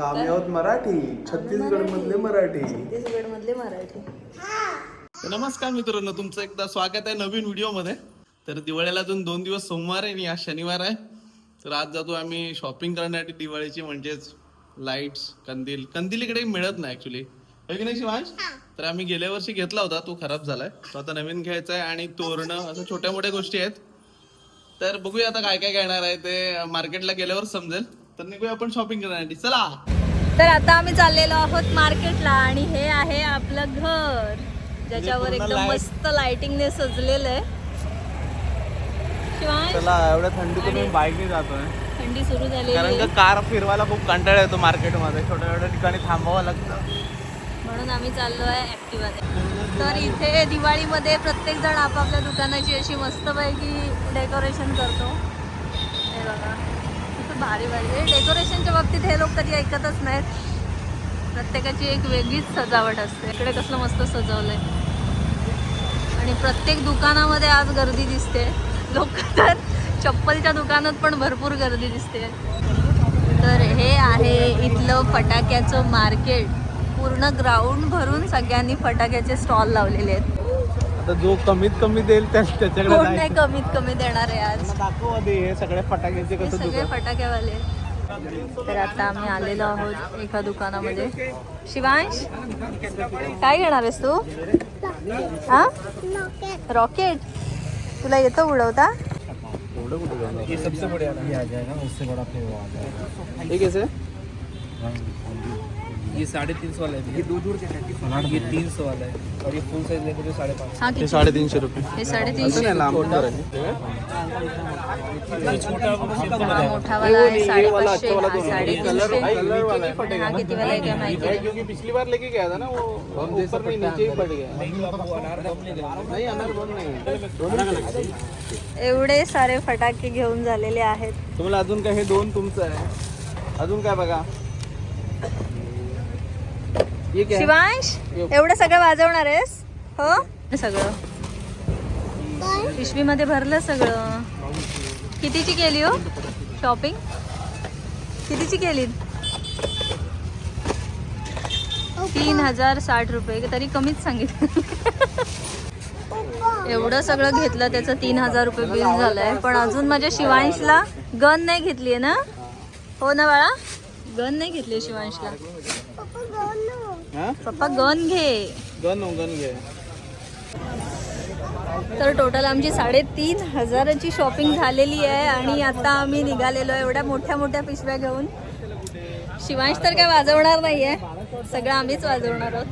आम्ही आहोत मराठी छत्तीसगड मधले मराठी. छत्तीसगड मधले मराठी नमस्कार मित्रांनो तुमचं एकदा स्वागत आहे नवीन व्हिडिओमध्ये. तर दिवाळीला अजून दोन दिवस सोमवार आहे आणि आज शनिवार आहे. तर आज जातो आम्ही शॉपिंग करण्यासाठी दिवाळीची म्हणजेच लाईट्स कंदील. कंदील इकडे मिळत नाही ऍक्च्युली की नाही शिवांश? तर आम्ही गेल्या वर्षी घेतला होता तो खराब झालाय. तो आता नवीन घ्यायचा आहे आणि तोरणं असं छोट्या मोठ्या गोष्टी आहेत. तर बघूया आता काय काय घेणार आहे ते मार्केटला गेल्यावर समजेल. तर निघूया आपण शॉपिंग करण्यासाठी चला. तर आता आम्ही चाललेलो आहोत मार्केटला आणि हे आहे आपलं घर. ज्याच्यावर एकदम. मस्त लाइटिंगने सजलेलं आहे. चला एवढ्या थंडीतून मी बाईकने जातोय. थंडी सुरू झालेली कारण का कार फिरवायला खूप कंटाळा येतो मार्केटमध्ये. छोट्या छोट्या ठिकाणी थांबावं लागतं. म्हणून आम्ही चाललो आहे ऍक्टिवाने तर इथे दिवाळीमध्ये प्रत्येक जण आपापल्या दुकानाची अशी मस्तपैकी डेकोरेशन करतो. हे बघा. किती भारी. भारी डेकोरेशनच्या बाबतीत हे लोक कधी ऐकतच नाहीत. प्रत्येकाची एक वेगळीच सजावट असते. इकडे कसलं मस्त सजवलंय. आणि प्रत्येक दुकानामध्ये आज गर्दी दिसते. लोक तर चप्पलच्या दुकानात पण भरपूर गर्दी दिसते. तर हे आहे इथलं फटाक्याचं मार्केट. पूर्ण ग्राउंड भरून सगळ्यांनी फटाक्याचे स्टॉल लावलेले आहेत. आता जो कमीत कमी देईल त्या त्याच्याकडे कोण नाही. जायचं. कमीत कमी देणार आहे आज. त्यांना दाखव आधी हे सगळे फटाक्याचे हे कसं सगळे दुकान. फटाकेवाले तर आता आम्ही आलेलो आहोत एका दुकानामध्ये. शिवांश काय घेणार आहेस तू? हा? रॉकेट तुला येतं उडवता? एवढं कुठे जाणार? ये सबसे बड़े वाला ये आ जाएगा उससे बड़ा फिर वो आ जाएगा हे कैसे ये साढ़े तीन सौ वाला है ये दूर दूर के ये तीन सौ वाला है और ये फुल साइज लेंगे तो साढ़े पाँच हा हे। किती साडेतीनशे रुपये हे असं साडेतीनशे नाही लांब करायचे. ये छोटा वाला सिंपल हा। है मोठावाला आहे वाला साडेपाचशे अच्छा वाला हा दोन। है। साडेतीनशे कलर वाला है। हा किती वाला आहे काय माहिती नाही. क्योंकि पिछली बार लेके गया था ना वो ऊपर नहीं नीचे ही पड़ गया। नहीं तो आपको अनार बम नहीं देना नहीं अनार बंद नहीं एवढे सारे फटाके घेऊन झालेले आहेत. तुम्हाला अजून काय हे दोन तुमचं आहे. अजून काय बघा? हे काय शिवांश एवढं सगळं वाजवणार आहेस? हो? हे सगळं. पिशवीमध्ये भरलं सगळं. कितीची केली हो? शॉपिंग? कितीची केली? तीन हजार साठ रुपये. तरी कमीच सांगितलं. एवढं सगळं घेतलं त्याचं तीन हजार रुपये बिल झालंय. पण अजून माझ्या शिवांशला गन नाही घेतली आहे ना? हो ना बाळा? गन नाही घेतली शिवांशला. हा? पप्पा गन घे. गन हो, गन घे. तर टोटल आमची साडेतीन हजाराची शॉपिंग झालेली आहे आणि आता आम्ही निघालेलो आहे एवढ्या मोठ्या मोठ्या पिशव्या घेऊन. शिवांश तर काय वाजवणार नाही आहे सगळं आम्हीच वाजवणार आहोत.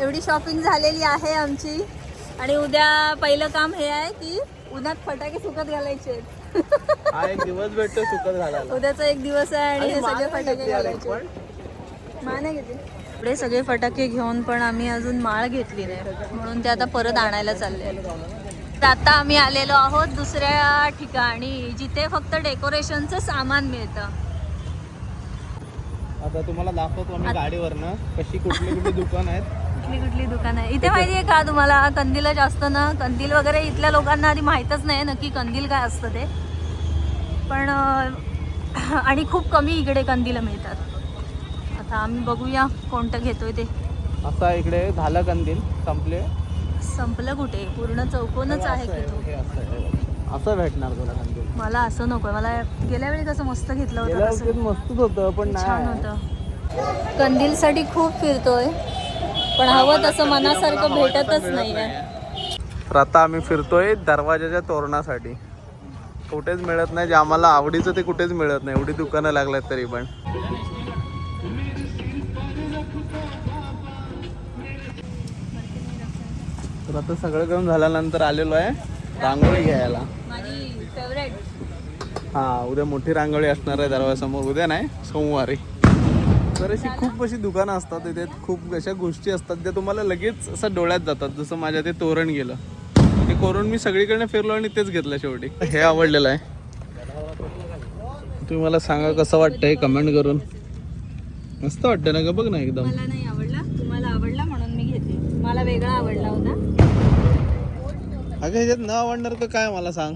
एवढी शॉपिंग झालेली आहे आमची. आणि उद्या पहिलं काम हे आहे की उन्हात फटाके सुकत घालायचे आहेत. एक दिवस भेटतो सुकत घालायला. उद्याचा एक दिवस आहे आणि हे सगळे फटाके घालायचे. माने सगळे फटाके घेऊन पण आम्ही अजून माळ घेतली नाही. म्हणून ते आता परत आणायला चालले तर आता आम्ही आलेलो आहोत दुसऱ्या ठिकाणी जिथे फक्त डेकोरेशनचं सामान मिळतं. आता तुम्हाला दाखवतो आम्ही गाडीवरनं कशी कुठली कुठली दुकान आहेत. कुठली कुठली दुकानं आहे? इथे माहिती आहे का तुम्हाला? कंदील जास्त ना. कंदील वगैरे इथल्या लोकांना आधी माहीतच नाही नक्की कंदील काय असतं ते. पण आणि खूप कमी इकडे कंदील मिळतात. आता आम्ही बघूया कोणतं घेतोय ते. असा इकडे झालं कंदील संपले. संपलं कुठे? पूर्ण चौकोनच आहे की तो. असं भेटणार तुला कंदील. मला असं नकोय मला गेल्या वेळी कसं मस्त घेतलं होतं मस्तच होतं पण छान नाही. होतं. कंदीलसाठी खूप फिरतोय. पण हवं तसं मनासारखं भेटतच नाहीये. तर आता आम्ही फिरतोय दरवाजाच्या तोरणासाठी. कुठेच मिळत नाही जे आम्हाला आवडीचं ते कुठेच मिळत नाही. एवढी दुकानं लागल्यात तरी पण. तर आता सगळं करून झाल्यानंतर आलेलो आहे रांगोळी घ्यायला. हा उद्या मोठी रांगोळी असणार आहे दरवाजासमोर. उद्या नाही सोमवारी. तर अशी खूप अशी दुकानं असतात तिथे खूप अशा गोष्टी असतात ज्या तुम्हाला लगेच असं डोळ्यात जातात जसं माझ्या ते तोरण गेलं. ते करून मी सगळीकडे फिरलो आणि तेच घेतलं शेवटी. हे आवडलेलं आहे. तुम्ही मला सांगा कसं वाटतंय कमेंट करून. मस्त वाटतं ना ग बघ ना एकदम. मला नाही आवडला तुम्हाला आवडला म्हणून मी घेते मला वेगळा आवडला होता. अगं ह्याच्यात न आवडणार तर काय मला सांग.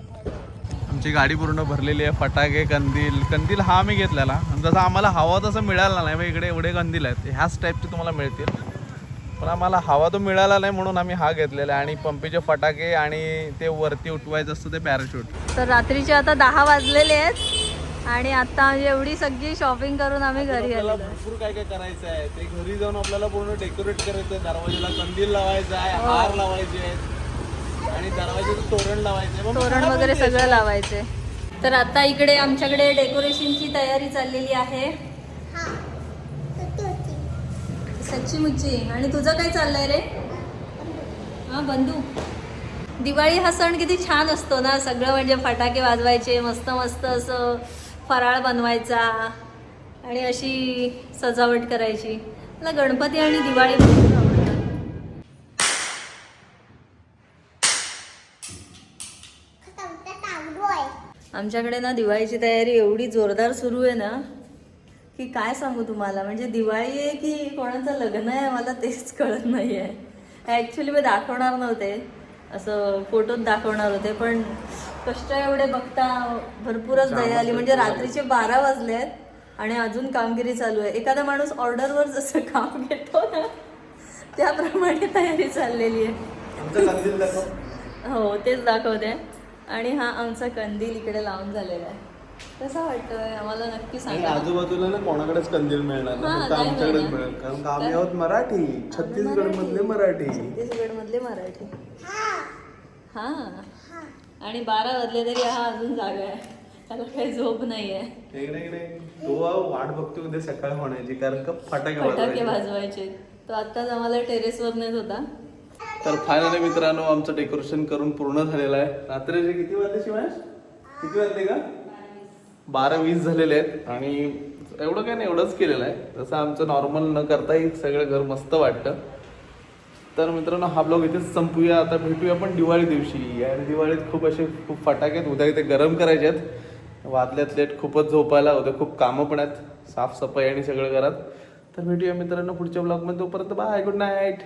आमची गाडी पूर्ण भरलेली आहे फटाके कंदील. कंदील हा आम्ही घेतलेला. जसं आम्हाला हवा तसं मिळाला नाही मग इकडे एवढे कंदील आहेत. ह्याच टाईपचे तुम्हाला मिळतील. पण आम्हाला हवा तो मिळाला नाही म्हणून आम्ही हा घेतलेला आहे. आणि पंपीचे फटाके आणि ते वरती उठवायचं असतं ते पॅराशूट तर रात्रीचे आता दहा वाजलेले आहेत. आणि आता एवढी सगळी शॉपिंग करून आम्ही घरी. भरपूर काय काय करायचं आहे. ते घरी जाऊन आपल्याला पूर्ण डेकोरेट करायचं आहे. दरवाजाला कंदील लावायचा आहे हार लावायचे आहेत. आणि दरवाजाचं तोरण लावायचं आहे मग तोरण वगैरे सगळं लावायचे तर आता इकडे आमच्याकडे डेकोरेशनची तयारी चाललेली आहे. सच्ची मुच्ची आणि तुझं काय चाललंय रे? हा बंधू. दिवाळी हा सण किती छान असतो ना सगळं म्हणजे फटाके वाजवायचे मस्त मस्त असं फराळ बनवायचा आणि अशी सजावट करायची. मला गणपती आणि दिवाळी भरपूर आवडतात आमच्याकडे ना दिवाळीची तयारी एवढी जोरदार सुरू आहे ना की काय सांगू तुम्हाला? म्हणजे दिवाळी आहे की कोणाचं लग्न आहे मला तेच कळत नाही आहे ॲक्च्युली मी दाखवणार नव्हते. असं फोटोत दाखवणार होते पण कष्ट एवढे बघता भरपूरच दया आली. म्हणजे रात्रीचे बारा वाजले आहेत आणि अजून कामगिरी चालू आहे. एखादा माणूस ऑर्डरवर जसं काम घेतो ना त्याप्रमाणे तयारी चाललेली आहे. हो तेच दाखवते. आणि हा आमचा कंदील इकडे लावून झालेला आहे. कसा वाटतोय? आम्हाला नक्की सांगा. आजूबाजूला ना कोणाकडेच कंदील मिळणार नाही फक्त नाही आमच्याकडेच मिळणार. मिळेल. कारण का आम्ही आहोत मराठी छत्तीसगड मधले मराठी. छत्तीसगड मधले मराठी. हा. आणि बारा वाजले तरी हा अजून जागा आहे. त्याला काही झोप नाही आहे इकडे इकडे तो वाट बघतो उद्या सकाळ होण्याची कारण का फटाके फटाके वाजवायचे. वाजवायचे. तो आत्ताच आम्हाला टेरेसवर नेत होता. तर फायनली मित्रांनो आमचं डेकोरेशन करून पूर्ण झालेलं आहे. रात्रीचे किती वाजले शिवाय? किती वाजले का बारा वीस झालेले आहेत. आणि एवढं काय नाही एवढंच केलेलं आहे. जसं आमचं नॉर्मल न करताही सगळं घर मस्त वाटतं. तर मित्रांनो हा ब्लॉग इथेच संपूया. आता भेटूया पण दिवाळी दिवशी. आणि दिवाळीत खूप असे खूप फटाके आहेत. उद्या इथे गरम करायचे आहेत. वादल्यात लेट खूपच झोपायला. उद्या खूप कामं पण आहेत. साफसफाई आणि सगळं घरात. तर भेटूया मित्रांनो पुढच्या ब्लॉगमध्ये तोपर्यंत बाय गुड नाईट